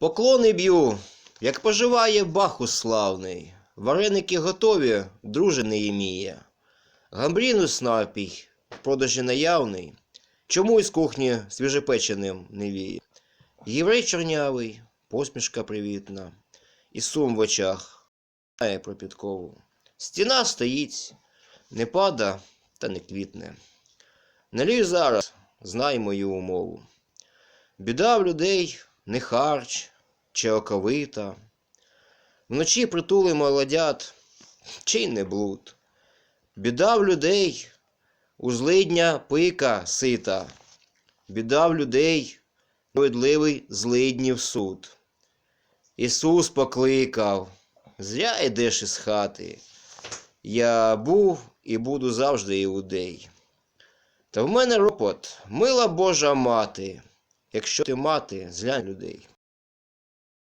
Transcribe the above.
Поклони б'ю, як поживає Бахус славний. Вареники готові, друже Неємія. Гамбрінус напій, в продажі наявний. Чому із кухні свіжепеченим не віє? Єврей чорнявий, посмішка привітна, і сум в очах знає про підкову. Стіна стоїть, не пада та не квітне. Налій зараз, знай мою умову. Біда в людей не харч чи оковита. Вночі притули молодят, чи й не блуд. Біда в людей у злидня пика сита. Біда в людей справедливий злиднів суд. Ісус покликав, зря йдеш із хати. Я був і буду завжди іудей. Та в мене ропот, мила Божа мати, якщо ти мати, зглянь людей.